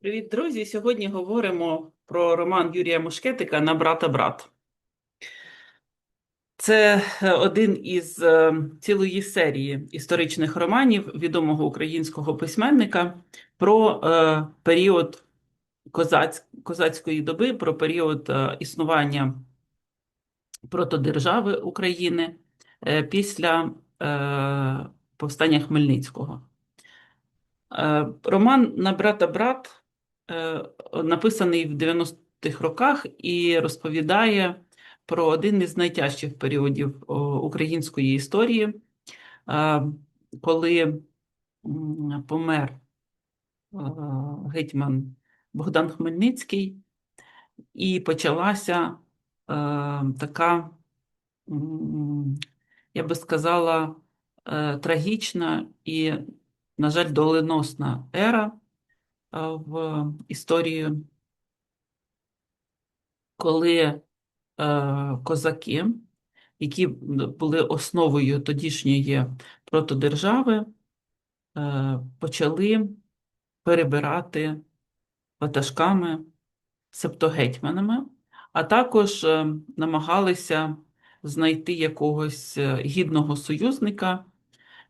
Привіт, друзі! Сьогодні говоримо про роман Юрія Мушкетика на брата брат. Це е, один із е, цілої серії історичних романів відомого українського письменника про е, період козаць, козацької доби, про період існування протодержави України після повстання Хмельницького. Роман на брата брат написаний в 90-х роках і розповідає про один із найтяжчих періодів української історії, е, коли помер е, гетьман Богдан Хмельницький, і почалася е, така, я би сказала, е, трагічна і на жаль, доленосна ера е, в історії, коли е, козаки, які були основою тодішньої протодержави, е, почали перебирати ватажками, септогетьманами, а також е, намагалися знайти якогось гідного союзника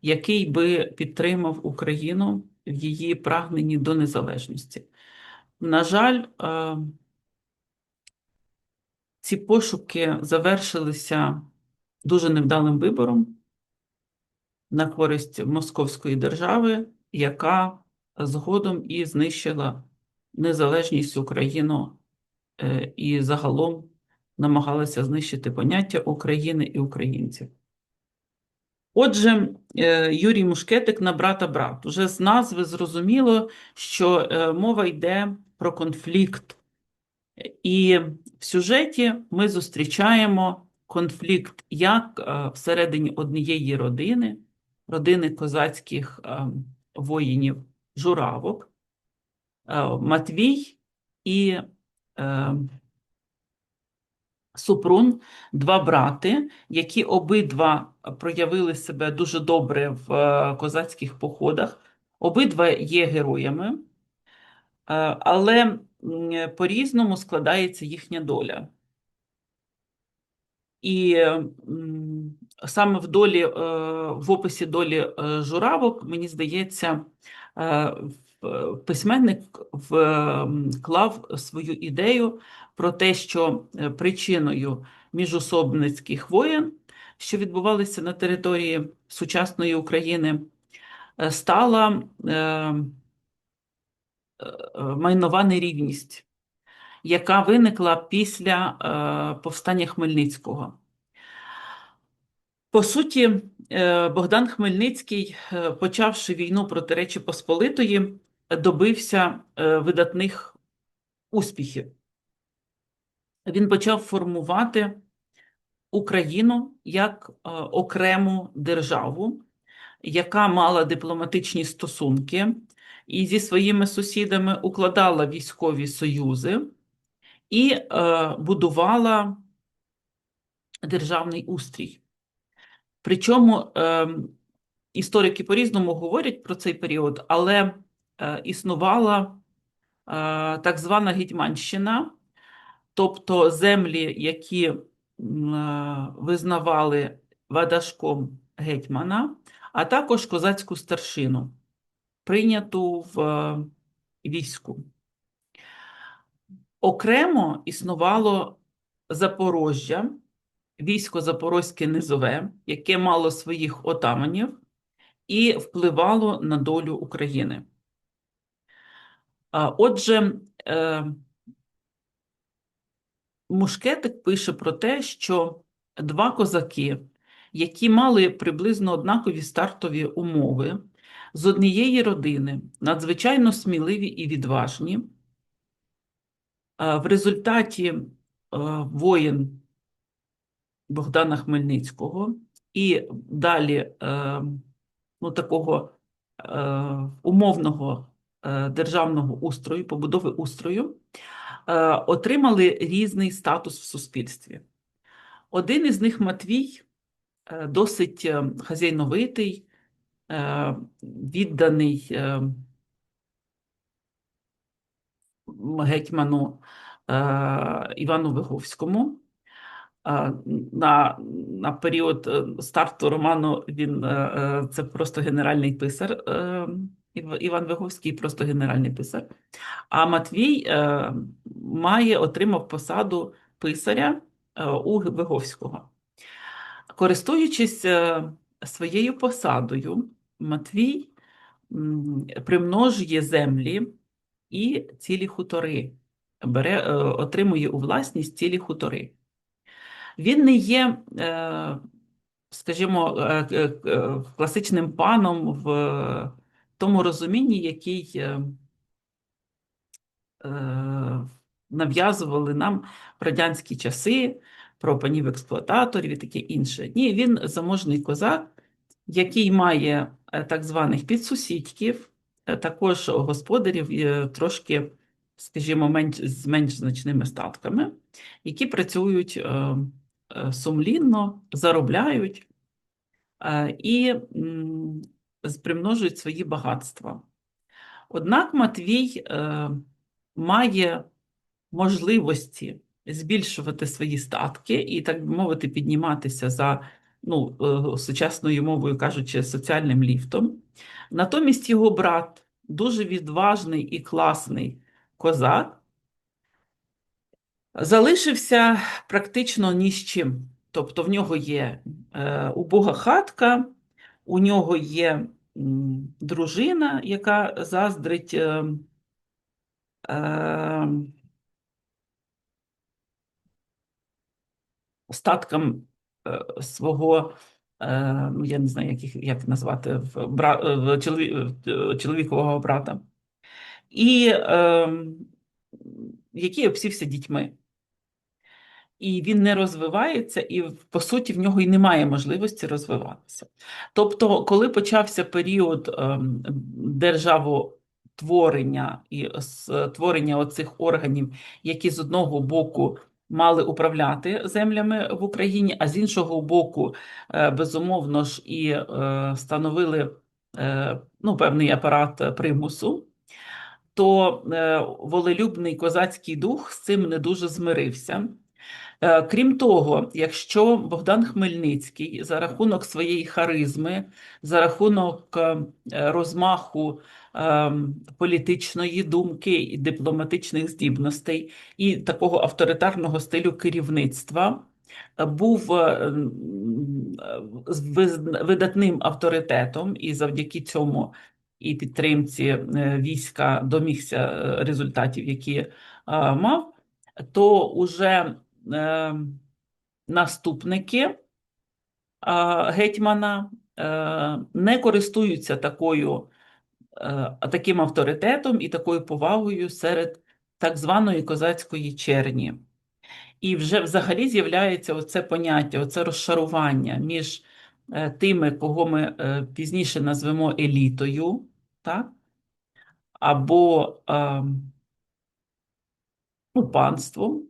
який би підтримав Україну в її прагненні до незалежності. На жаль, е, ці пошуки завершилися дуже невдалим вибором на користь Московської держави, яка згодом і знищила незалежність України е, і загалом намагалася знищити поняття України і українців. Отже, е, Юрій Мушкетик на брата брат. Уже з назви зрозуміло, що е, мова йде про конфлікт. І в сюжеті ми зустрічаємо конфлікт як е, всередині однієї родини, родини козацьких воїнів журавок, Матвій і Супрун, два брати, які обидва проявили себе дуже добре в е, козацьких походах, обидва є героями, е, але по-різному складається їхня доля. І саме в долі, е, в описі долі журавок, мені здається, письменник вклав свою ідею про те, що е, причиною міжособницьких воєн, що відбувалися на території сучасної України, е, стала е, майнова нерівність, яка виникла після повстання Хмельницького. По суті, Богдан Хмельницький, почавши війну проти Речі Посполитої, добився видатних успіхів він почав формувати Україну як е, окрему державу, яка мала дипломатичні стосунки і зі своїми сусідами укладала військові союзи і е, будувала державний устрій. Причому е, історики по-різному говорять про цей період, але існувала так звана Гетьманщина, тобто землі, які визнавали вадашком гетьмана, а також козацьку старшину, прийняту в е, війську. Окремо існувало Запорожжя, військо Запорозьке Низове, яке мало своїх отаманів і впливало на долю України. Отже, е, Мушкетик пише про те, що два козаки, які мали приблизно однакові стартові умови, з однієї родини, надзвичайно сміливі і відважні, в результаті е, воєн Богдана Хмельницького і далі е, ну, такого е, умовного державного устрою, побудови устрою. Е, отримали різний статус в суспільстві. Один із них Матвій, е, досить е, хазяйновитий, відданий гетьману е, Івану Виговському. Е, На, на період е, старту роману він е, е, це просто генеральний писар. Ів- Іван Виговський просто генеральний писар. А Матвій е, має отримав посаду писаря е, у Виговського. Користуючись е, своєю посадою, Матвій м, примножує землі і цілі хутори, бере, е, отримує у власність цілі хутори. Він не є, е, скажімо, е, е, е, класичним паном в тому розумінні, який е, е, нав'язували нам в радянські часи про панів-експлуататорів і таке інше. Ні, він заможний козак, який має е, так званих підсусідьків, також господарів трошки, скажімо, менш, з менш значними статками, які працюють сумлінно, заробляють і примножують свої багатства. Однак Матвій е, має можливості збільшувати свої статки і, так би мовити, підніматися за ну, е, сучасною мовою кажучи, соціальним ліфтом. Натомість його брат дуже відважний і класний козак, залишився практично ні з чим. Тобто в нього є е, убога хатка, у нього є дружина, яка заздрить е, е, статкам е, свого, е, ну, я не знаю, як, їх, як назвати, в, бра, чолові, в чоловікового брата, і е, який обсівся дітьми. І він не розвивається, і по суті в нього і немає можливості розвиватися. Тобто, коли почався період ем, державотворення і створення оцих органів, які з одного боку мали управляти землями в Україні, а з іншого боку, е, безумовно ж, і е, становили е, ну, певний апарат примусу, то волелюбний козацький дух з цим не дуже змирився. Е, Крім того, якщо Богдан Хмельницький за рахунок своєї харизми, за рахунок е, розмаху е, політичної думки і дипломатичних здібностей і такого авторитарного стилю керівництва, був видатним авторитетом, і завдяки цьому і підтримці війська домігся результатів, які мав, то уже е, наступники е, гетьмана е, не користуються такою, таким авторитетом і такою повагою серед так званої козацької черні. І вже взагалі з'являється оце поняття, оце розшарування між тими, кого ми пізніше назвемо елітою, так? або е, панством,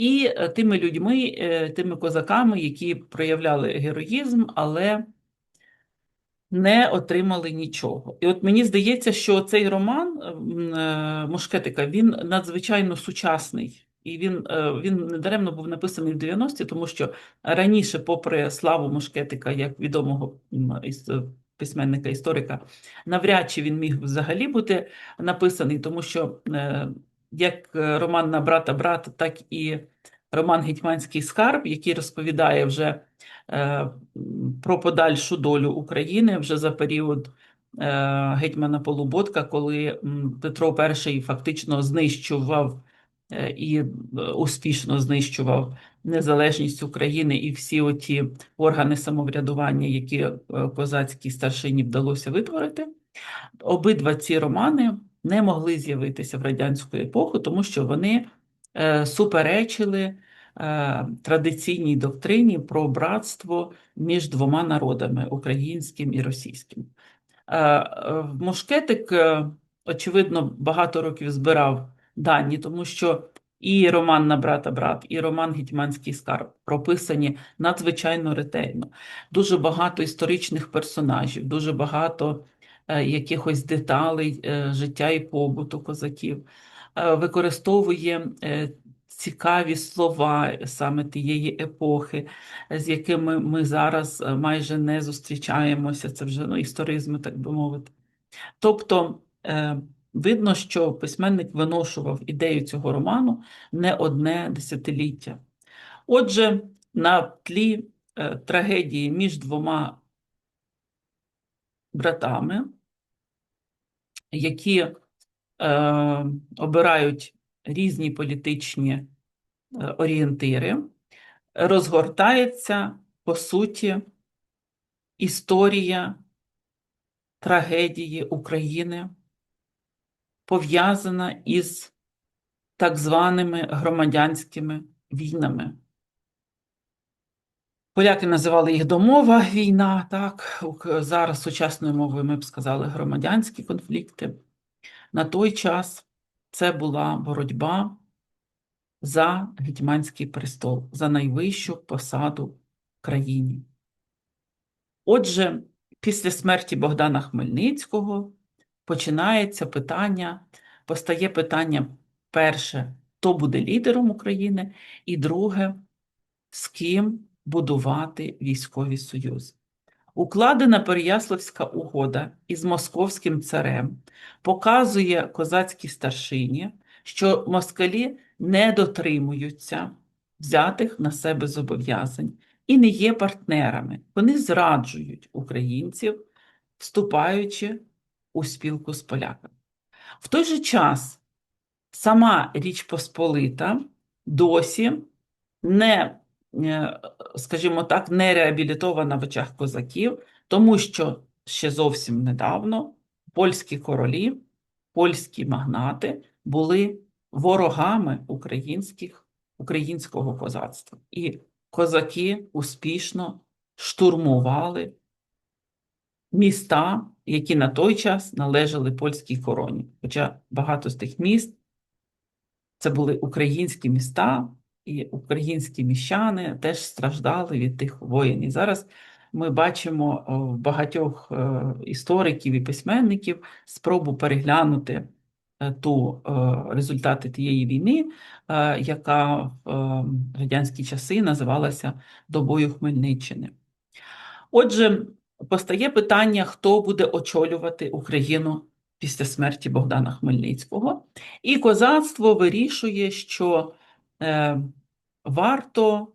і е, тими людьми, е, тими козаками, які проявляли героїзм, але не отримали нічого. І от мені здається, що цей роман е, Мушкетика він надзвичайно сучасний. І він, він недаремно був написаний в 90-ті, тому що раніше, попри славу Мушкетика, як відомого письменника, історика, навряд чи він міг взагалі бути написаний, тому що як е, роман на брата брат, так і роман Гетьманський скарб, який розповідає вже е, про подальшу долю України вже за період е, гетьмана Полуботка, коли Петро І фактично знищував і успішно знищував незалежність України і всі оті органи самоврядування, які козацькій старшині вдалося витворити. Обидва ці романи не могли з'явитися в радянську епоху, тому що вони е, суперечили е, традиційній доктрині про братство між двома народами українським і російським. Е, Мушкетик, очевидно, багато років збирав дані, тому що і роман на брата брат, і роман Гетьманський скарб прописані надзвичайно ретельно. Дуже багато історичних персонажів, дуже багато якихось деталей е, життя і побуту козаків. е, використовує е, цікаві слова саме тієї епохи, з якими ми зараз е, майже не зустрічаємося. Це вже ну, історизми, так би мовити. Тобто е, видно, що письменник виношував ідею цього роману не одне десятиліття. Отже, на тлі е, трагедії між двома братами, які е, обирають різні політичні е, орієнтири, розгортається, по суті, історія трагедії України, пов'язана із так званими громадянськими війнами. Поляки називали їх домова війна, так, зараз сучасною мовою ми б сказали громадянські конфлікти. На той час це була боротьба за гетьманський престол, за найвищу посаду в країні. Отже, після смерті Богдана Хмельницького починається питання, постає питання перше, хто буде лідером України, і друге, з ким будувати військові союзи. Укладена Переяславська угода із московським царем показує козацькій старшині, що москалі не дотримуються взятих на себе зобов'язань і не є партнерами. Вони зраджують українців, вступаючи у спілку з поляками. В той же час сама Річ Посполита досі не, скажімо так, не реабілітована в очах козаків, тому що ще зовсім недавно польські королі, польські магнати були ворогами українських, українського козацтва. І козаки успішно штурмували міста, які на той час належали польській короні. Хоча багато з тих міст це були українські міста, і українські міщани теж страждали від тих воєн. І зараз ми бачимо в багатьох е, істориків і письменників спробу переглянути е, ту е, результати тієї війни, яка в радянські часи називалася Добою Хмельниччини. Отже, постає питання, хто буде очолювати Україну після смерті Богдана Хмельницького. І козацтво вирішує, що варто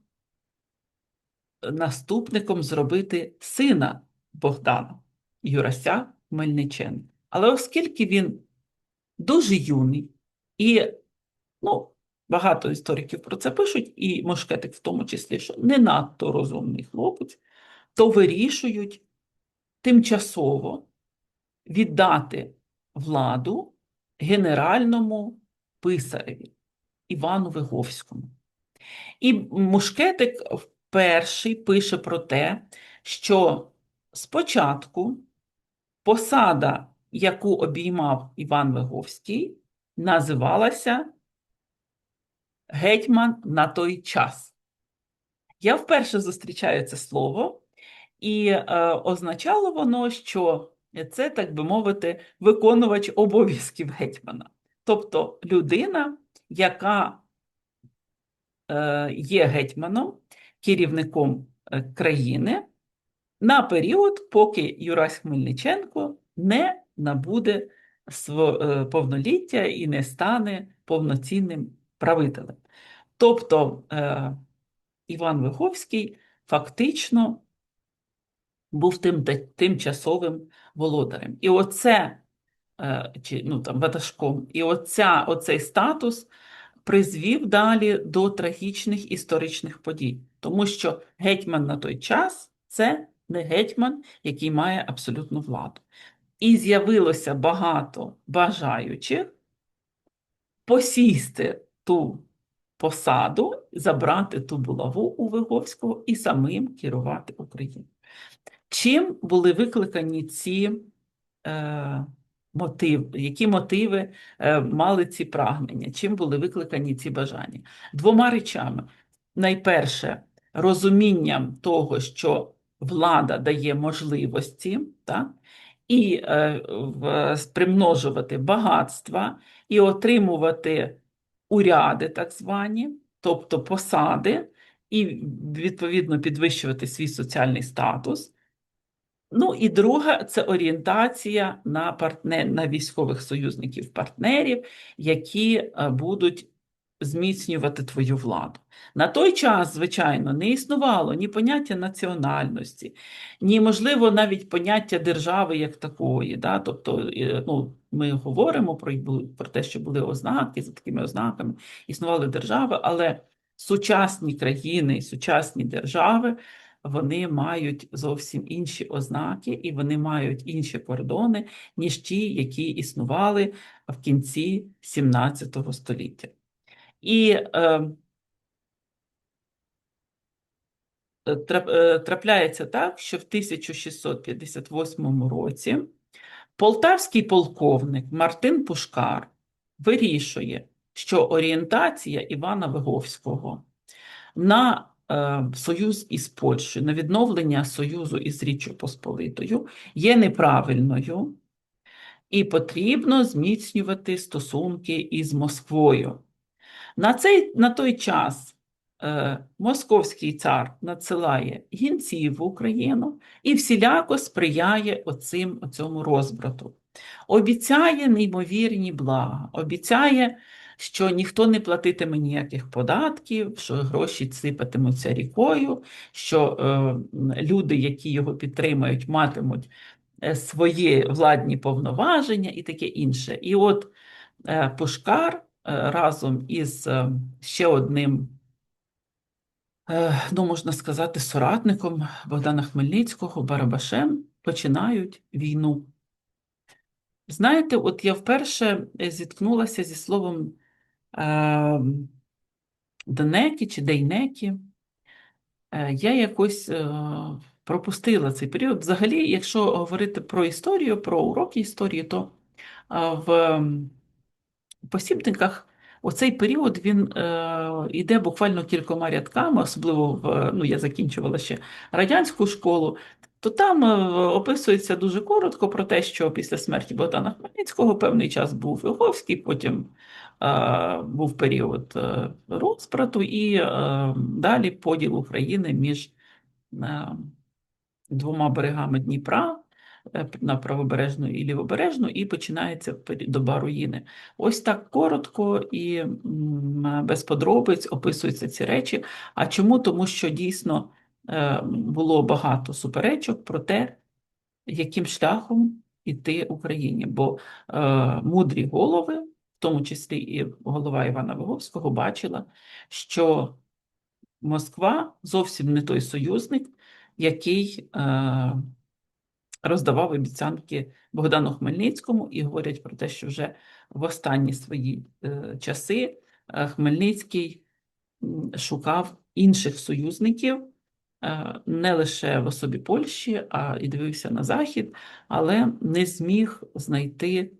наступником зробити сина Богдана Юрася Хмельниченка. Але оскільки він дуже юний і ну, багато істориків про це пишуть, і Мошкетик в тому числі, що не надто розумний хлопець, то вирішують тимчасово віддати владу генеральному писареві Івану Виговському. І Мушкетик перший пише про те, що спочатку посада, яку обіймав Іван Виговський, називалася гетьман на той час. Я вперше зустрічаю це слово, і е, означало воно, що це, так би мовити, виконувач обов'язків гетьмана. Тобто людина, яка е, є гетьманом, керівником е, країни на період, поки Юрась Хмельниченко не набуде е, повноліття і не стане повноцінним правителем. Тобто Іван Виховський фактично був тим тимчасовим володарем. І оце, чи, ну, там, ватажком, і оця, оцей статус призвів далі до трагічних історичних подій, тому що гетьман на той час це не гетьман, який має абсолютну владу. І з'явилося багато бажаючих посісти ту посаду, забрати ту булаву у Виговського і самим керувати Україною. Чим були викликані ці е, мотиви, які мотиви е, мали ці прагнення, чим були викликані ці бажання? Двома речами. Найперше, розумінням того, що влада дає можливості, так? і е, примножувати багатства і отримувати уряди, так звані, тобто посади, і відповідно підвищувати свій соціальний статус. Ну і друга це орієнтація на партнер, на військових союзників-партнерів, які е, будуть зміцнювати твою владу. На той час, звичайно, не існувало ні поняття національності, ні, можливо, навіть поняття держави як такої. Да? Тобто, е, ну, ми говоримо про, про те, що були ознаки, за такими ознаками існували держави, але сучасні країни, сучасні держави вони мають зовсім інші ознаки і вони мають інші кордони, ніж ті, які існували в кінці 17 століття. І е, е, трапляється так, що в 1658 році полтавський полковник Мартин Пушкар вирішує, що орієнтація Івана Виговського на е, союз із Польщею, на відновлення союзу із Річчю Посполитою є неправильною і потрібно зміцнювати стосунки із Москвою. На, цей, на той час е, московський цар надсилає гінців в Україну і всіляко сприяє оцим, оцьому розбрату. Обіцяє неймовірні блага, обіцяє, що ніхто не платитиме ніяких податків, що гроші сипатимуться рікою, що е, люди, які його підтримують, матимуть е, свої владні повноваження і таке інше. І от е, Пушкар е, разом із е, ще одним, е, ну, можна сказати, соратником Богдана Хмельницького, Барабашем, починають війну. Знаєте, от я вперше е, зіткнулася зі словом Денекі чи Дейнекі. Е, Я якось е, пропустила цей період. Взагалі, якщо говорити про історію, про уроки історії, то е, в посібниках оцей період він йде буквально кількома рядками, особливо в ну, я закінчувала ще радянську школу, то там описується дуже коротко про те, що після смерті Богдана Хмельницького певний час був Виговський, потім був період е, розбрату і е, далі поділ України між е, двома берегами Дніпра на правобережну і лівобережну, і починається доба руїни. Ось так коротко і без подробиць описуються ці речі. А чому? Тому що дійсно було багато суперечок про те, яким шляхом іти Україні. Бо мудрі голови, тому числі і голова Івана Виговського, бачила, що Москва зовсім не той союзник, який е, роздавав обіцянки Богдану Хмельницькому, і говорять про те, що вже в останні свої е, часи е, Хмельницький шукав інших союзників, е, не лише в особі Польщі, а і дивився на Захід, але не зміг знайти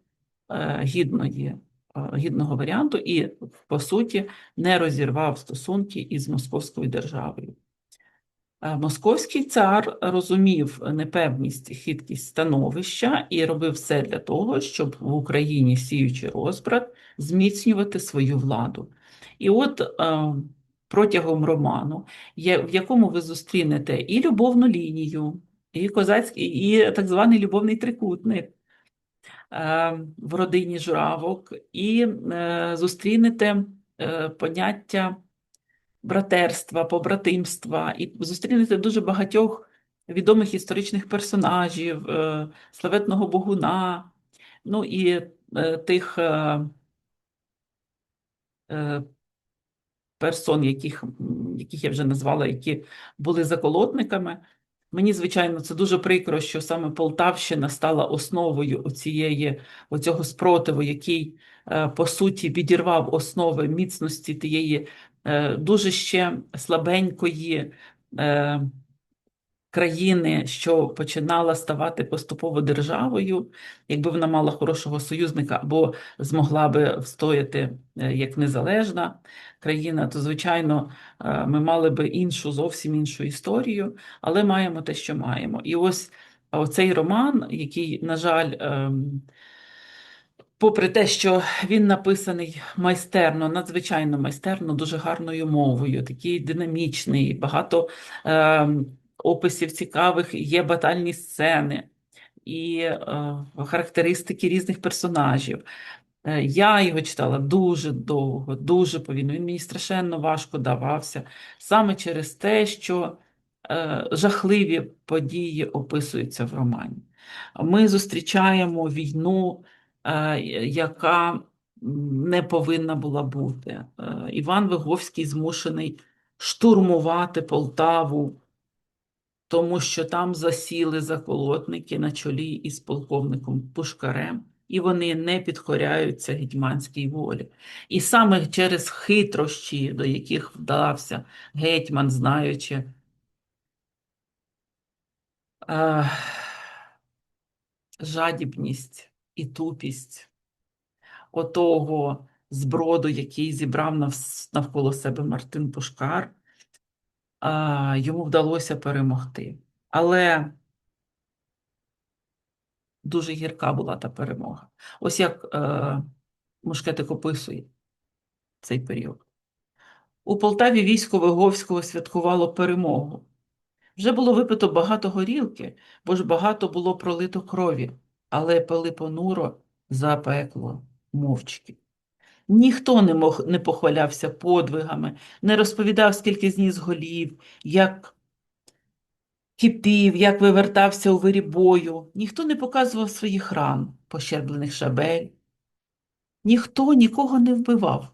е, гідної, гідного варіанту і, по суті, не розірвав стосунки із Московською державою. Е, Московський цар розумів непевність, хиткість становища і робив все для того, щоб в Україні, сіючи розбрат, зміцнювати свою владу. І от е, протягом роману, в якому ви зустрінете і любовну лінію, і козацький, і так званий любовний трикутник е, в родині журавок, і е, зустрінете е, поняття братерства, побратимства, і зустрінете дуже багатьох відомих історичних персонажів, е, славетного Богуна, ну і е, тих е, е, персон, яких, яких я вже назвала, які були заколотниками. Мені, звичайно, це дуже прикро, що саме Полтавщина стала основою оцієї, оцього спротиву, який, е, по суті, відірвав основи міцності тієї е, дуже ще слабенької е, країни, що починала ставати поступово державою, якби вона мала хорошого союзника або змогла би встояти е, як незалежна країна, то, звичайно, е, ми мали би іншу, зовсім іншу історію, але маємо те, що маємо. І ось Оцей роман, який, на жаль, ем, попри те, що він написаний майстерно, надзвичайно майстерно, дуже гарною мовою, такий динамічний, багато ем, описів цікавих, є батальні сцени і е, характеристики різних персонажів. Е, Я його читала дуже довго, дуже повільно. Він мені страшенно важко давався саме через те, що е, жахливі події описуються в романі. Ми зустрічаємо війну, е, яка не повинна була бути. Е, Іван Виговський змушений штурмувати Полтаву, тому що там засіли заколотники на чолі із полковником Пушкарем, і вони не підкоряються гетьманській волі. І саме через хитрощі, до яких вдався гетьман, знаючи е, жадібність і тупість отого зброду, який зібрав навколо себе Мартин Пушкар, а, йому вдалося перемогти. Але дуже гірка була та перемога. Ось як е, Мушкетик описує цей період. У Полтаві військо Виговського святкувало перемогу. Вже було випито багато горілки, бо ж багато було пролито крові, але пили понуро за пекло мовчки. Ніхто не, мог, не похвалявся подвигами, не розповідав, скільки зніс голів, як кипів, як вивертався у вирі бою. Ніхто не показував своїх ран, пощерблених шабель. Ніхто нікого не вбивав.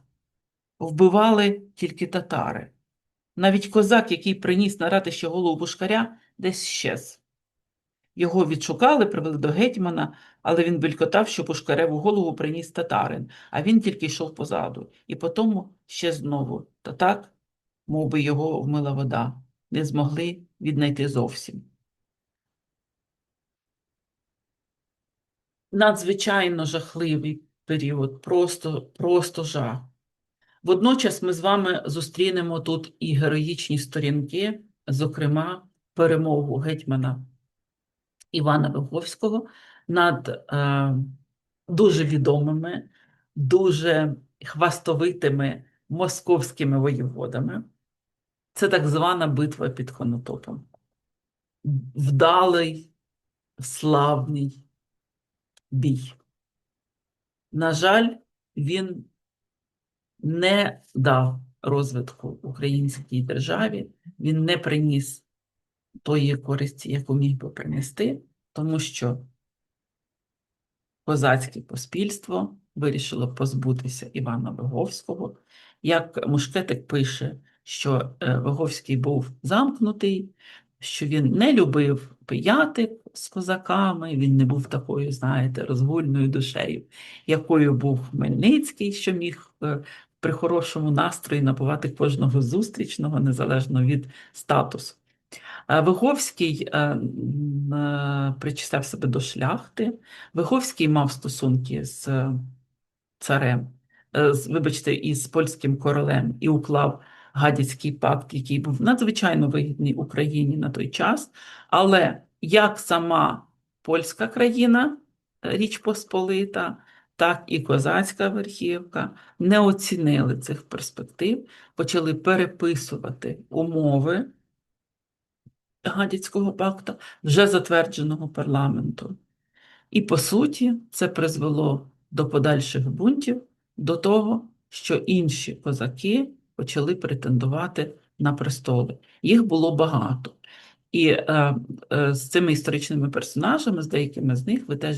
Вбивали тільки татари. Навіть козак, який приніс на ратище голову Пушкаря, десь щез. Його відшукали, привели до гетьмана, але він белькотав, що Пушкареву голову приніс татарин, а він тільки йшов позаду. І потому ще знову, та так, мов би його вмила вода, не змогли віднайти зовсім. Надзвичайно жахливий період, просто, просто жах. Водночас ми з вами зустрінемо тут і героїчні сторінки, зокрема, перемогу гетьмана Івана Виговського над е, дуже відомими, дуже хвастовитими московськими воєводами. Це так звана битва під Конотопом. Вдалий, славний бій. На жаль, він не дав розвитку українській державі, він не приніс тої користі, яку міг би принести, тому що козацьке поспільство вирішило позбутися Івана Виговського. Як Мушкетик пише, що е, Виговський був замкнутий, що він не любив пияти з козаками, він не був такою, знаєте, розгульною душею, якою був Хмельницький, що міг е, при хорошому настрої набувати кожного зустрічного, незалежно від статусу. Е, Виговський е, е, причисляв себе до шляхти. Виговський мав стосунки з царем, з, вибачте, із польським королем і уклав Гадяцький пакт, який був надзвичайно вигідний Україні на той час. Але як сама польська країна, Річ Посполита, так і козацька верхівка не оцінили цих перспектив, почали переписувати умови Гадяцького пакту, вже затвердженого парламентом. І, по суті, це призвело до подальших бунтів, до того, що інші козаки почали претендувати на престоли. Їх було багато. І е, е, з цими історичними персонажами, з деякими з них, ви теж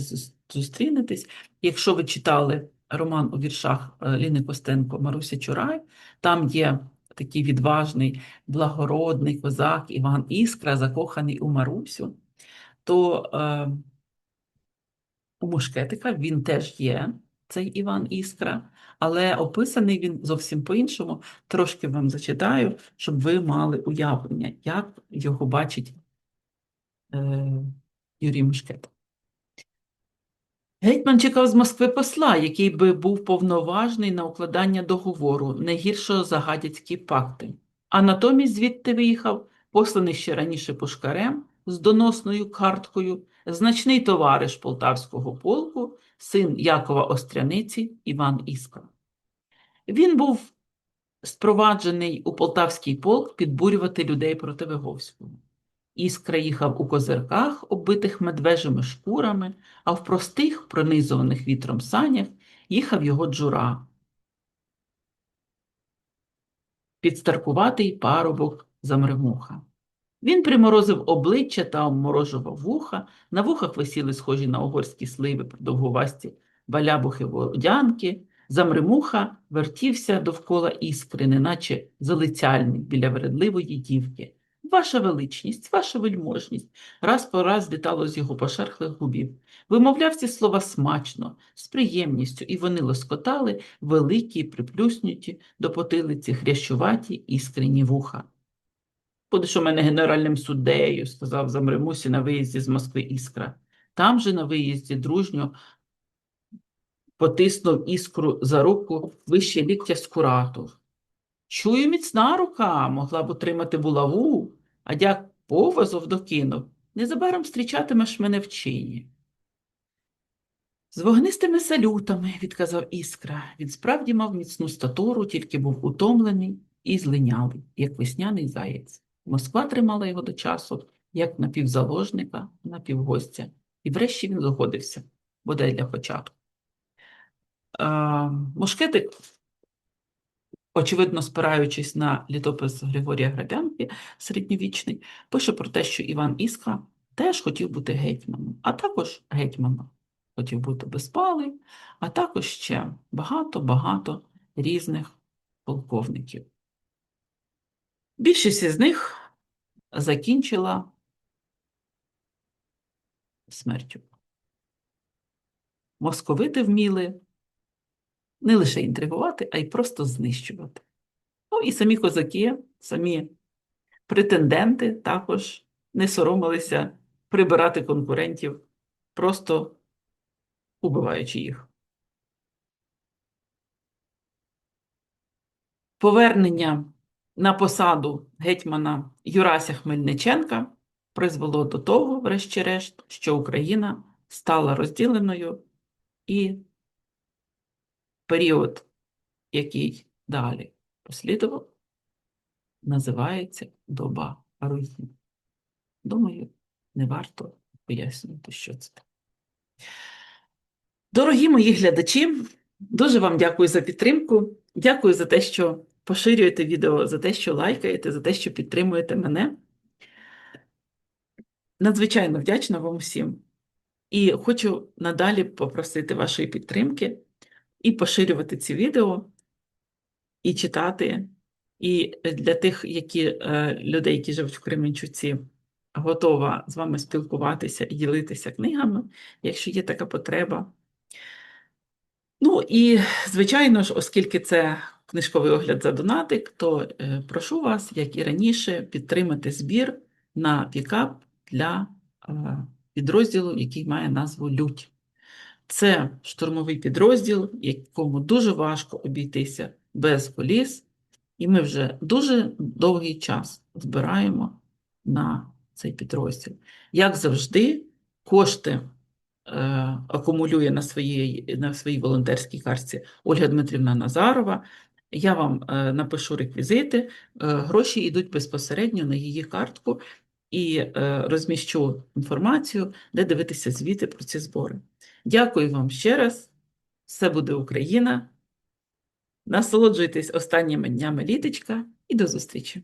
зустрінетесь. Якщо ви читали роман у віршах е, Ліни Костенко Маруся Чурай, там є такий відважний, благородний козак Іван Іскра, закоханий у Марусю, то е, у Мушкетика він теж є, цей Іван Іскра, але описаний він зовсім по-іншому. Трошки вам зачитаю, щоб ви мали уявлення, як його бачить е, Юрій Мушкет. Гетьман чекав з Москви посла, який би був повноважний на укладання договору, не гіршого за гадяцькі пакти. А натомість звідти виїхав, посланий ще раніше пушкарем з доносною карткою значний товариш полтавського полку, син Якова Остряниці Іван Іскра. Він був спроваджений у полтавський полк підбурювати людей проти Виговського. Іскра їхав у козирках, оббитих медвежими шкурами, а в простих, пронизуваних вітром санях їхав його джура. Підстаркуватий парубок замремуха. Він приморозив обличчя та обморожував вуха, на вухах висіли схожі на угорські сливи продовгувасті балябухи водянки, замремуха вертівся довкола іскри, неначе залицяльник біля вередливої дівки. Ваша величність, ваша вельможність, раз по раз літало з його пошерхлих губів. Вимовляв ці слова смачно, з приємністю, і вони лоскотали великі, приплюснуті до потилиці хрящуваті іскрені вуха. Будеш у мене генеральним суддею, сказав Замремусі на виїзді з Москви Іскра. Там же на виїзді дружньо потиснув іскру за руку вище ліктя Скуратов. Чую, міцна рука могла б утримати булаву, а дяк повазов докинув. Незабаром зустрічатимеш мене в чині. З вогнистими салютами, відказав Іскра. Він справді мав міцну статуру, тільки був утомлений і злинялий, як весняний заєць. Москва тримала його до часу, як напівзаложника, напівгостя, і врешті він згодився, бодай для початку. Мушкетик, очевидно спираючись на літопис Григорія Грабянки середньовічний, пише про те, що Іван Іскра теж хотів бути гетьманом, а також гетьманом хотів бути безпалий, а також ще багато-багато різних полковників. Більшість із них закінчила смертю. Московити вміли не лише інтригувати, а й просто знищувати. Ну і самі козаки, самі претенденти також не соромилися прибирати конкурентів, просто убиваючи їх. Повернення на посаду гетьмана Юрася Хмельниченка призвело до того, врешті-решт, що Україна стала розділеною і період, який далі послідував, називається доба руїн. Думаю, не варто пояснювати, що це. Дорогі мої глядачі, дуже вам дякую за підтримку. Дякую за те, що поширюєте відео, за те, що лайкаєте, за те, що підтримуєте мене. Надзвичайно вдячна вам всім. І хочу надалі попросити вашої підтримки і поширювати ці відео, і читати. І для тих, які е, людей, які живуть в Кременчуці, готова з вами спілкуватися і ділитися книгами, якщо є така потреба. Ну і, звичайно ж, оскільки це книжковий огляд за донатик, то е, прошу вас, як і раніше, підтримати збір на пікап для е, підрозділу, який має назву Лють. Це штурмовий підрозділ, якому дуже важко обійтися без коліс, і ми вже дуже довгий час збираємо на цей підрозділ. Як завжди, кошти е, акумулює на своїй, на своїй волонтерській картці Ольга Дмитрівна Назарова. Я вам е, напишу реквізити, е, гроші йдуть безпосередньо на її картку і е, розміщу інформацію, де дивитися звіти про ці збори. Дякую вам ще раз. Все буде Україна. Насолоджуйтесь останніми днями літочка і до зустрічі!